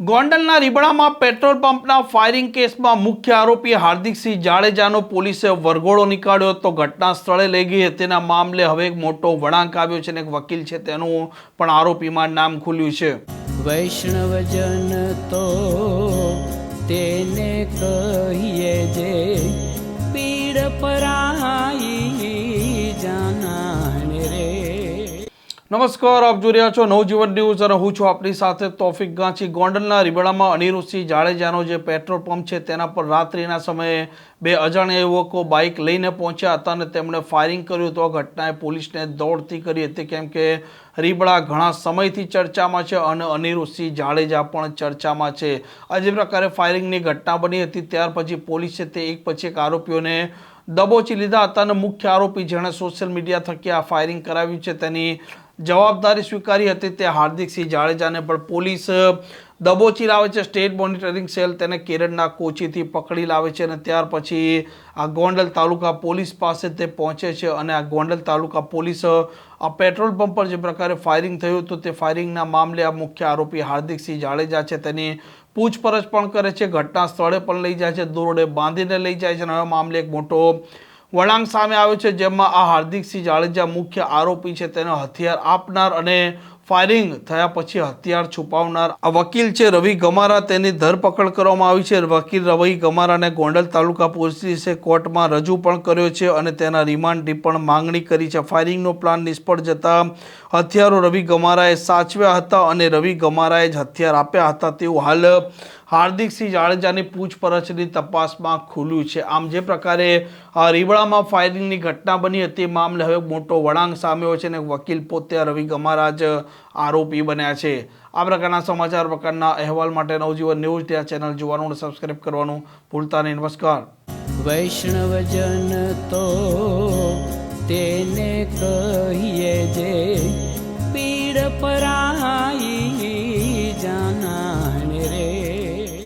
ગોંડલના રીબડામાં petrol પંપના firing કેસમાં મુખ્ય આરોપી હાર્દિકસિંહ જાડેજાનો પોલીસે વરઘોડો નીકાળ્યો તો ઘટના સ્થળે લઈ ગઈ તેના મામલે હવે એક મોટો વળાંક આવ્યો છે અને એક વકીલ છે. તેનું પણ આરોપીમાં નામ ખુલ્યું છે. વૈષ્ણવજન તો તેને કહીએ જે પીડ પરાઈ નમસ્કાર, આપ જોઈ રહ્યા છો નવજીવન ન્યૂઝ અને હું છું આપણી સાથે તોફિક ગાંચી. ગોંડલના રીબડામાં અનિરુદ્ધસિંહ જાડેજાનો જે પેટ્રોલ પંપ છે તેના પર રાત્રિના સમયે બે અજાણ્યા યુવકો બાઇક લઈને પહોંચ્યા હતા અને તેમણે ફાયરિંગ કર્યું તો આ ઘટનાએ પોલીસને દોડતી કરી હતી. કેમ કે રીબડા ઘણા સમયથી ચર્ચામાં છે અને અનિરુદ્ધસિંહ જાડેજા પણ ચર્ચામાં છે. આ જે પ્રકારે ફાયરિંગની ઘટના બની હતી, ત્યાર પછી પોલીસે તે એક પછી એક આરોપીઓને દબોચી લીધા હતા અને મુખ્ય આરોપી જેણે સોશિયલ મીડિયા થકી આ ફાયરિંગ કરાવ્યું છે તેની જવાબદારી સ્વીકારી હતી તે હાર્દિકસિંહ જાડેજાને, પણ પોલીસ દબોચી લાવે છે. સ્ટેટ મોનિટરિંગ સેલ તેને કેરળના કોચીથી પકડી લાવે છે અને ત્યાર પછી આ ગોંડલ તાલુકા પોલીસ પાસે તે પહોંચે છે અને આ ગોંડલ તાલુકા પોલીસ આ પેટ્રોલ પંપ પર જે પ્રકારે ફાયરિંગ થયું હતું તે ફાયરિંગના મામલે આ મુખ્ય આરોપી હાર્દિકસિંહ જાડેજા છે. તેની પૂછપરછ પણ કરે છે. ઘટના સ્થળે પણ લઈ જાય છે. દોરડે બાંધીને લઈ જાય છે અને હવે મામલે એક મોટો વળાંક સામે આવ્યો છે, જેમાં આ હાર્દિકસિંહ જાડેજા મુખ્ય આરોપી છે. તેનો હથિયાર આપનાર અને ફાયરિંગ થયા પછી હથિયાર છુપાવનાર આ વકીલ છે રવિ ગમારા. તેની ધરપકડ કરવામાં આવી છે. વકીલ રવિ ગમારાને ગોંડલ તાલુકા પોલીસે કોર્ટમાં રજૂ પણ કર્યો છે અને તેના રિમાન્ડની પણ માંગણી કરી છે. ફાયરિંગનો પ્લાન નિષ્ફળ જતા હથિયારો રવિ ગમારાએ સાચવ્યા હતા અને રવિ ગમારાએ જ હથિયાર આપ્યા હતા. તેવું હાલ હાર્દિકસિંહ જાડેજાની પૂછપરછની તપાસમાં ખુલ્યું છે. આમ જે પ્રકારે આ રીબડામાં ફાયરિંગની ઘટના બની હતી મામલે હવે મોટો વળાંક સામ્યો છે અને વકીલ પોતે રવિ ગમારા જ આરોપી બન્યા છે. આ પ્રકારના સમાચાર પ્રકારના અહેવાલ માટે નવજીવન ન્યૂઝ ત્યાં ચેનલ જોવાનું અને સબસ્ક્રાઇબ કરવાનું ભૂલતા નહીં. નમસ્કાર. વૈષ્ણવજન તો તેને કહીએ જે પીડ પરાઈ